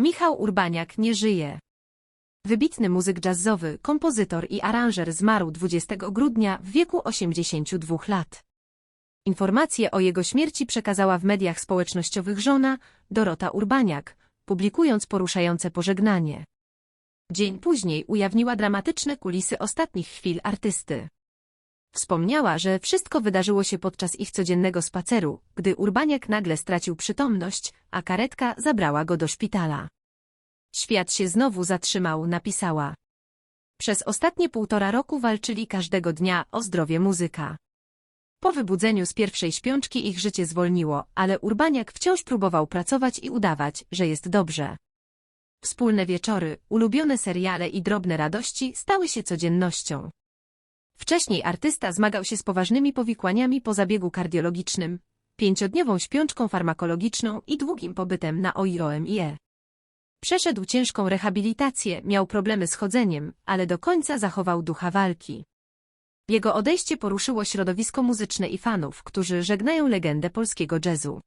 Michał Urbaniak nie żyje. Wybitny muzyk jazzowy, kompozytor i aranżer zmarł 20 grudnia w wieku 82 lat. Informacje o jego śmierci przekazała w mediach społecznościowych żona, Dorota Urbaniak, publikując poruszające pożegnanie. Dzień później ujawniła dramatyczne kulisy ostatnich chwil artysty. Wspomniała, że wszystko wydarzyło się podczas ich codziennego spaceru, gdy Urbaniak nagle stracił przytomność, a karetka zabrała go do szpitala. Świat się znowu zatrzymał, napisała. Przez ostatnie półtora roku walczyli każdego dnia o zdrowie muzyka. Po wybudzeniu z pierwszej śpiączki ich życie zwolniło, ale Urbaniak wciąż próbował pracować i udawać, że jest dobrze. Wspólne wieczory, ulubione seriale i drobne radości stały się codziennością. Wcześniej artysta zmagał się z poważnymi powikłaniami po zabiegu kardiologicznym, pięciodniową śpiączką farmakologiczną i długim pobytem na OIOMIE. Przeszedł ciężką rehabilitację, miał problemy z chodzeniem, ale do końca zachował ducha walki. Jego odejście poruszyło środowisko muzyczne i fanów, którzy żegnają legendę polskiego jazzu.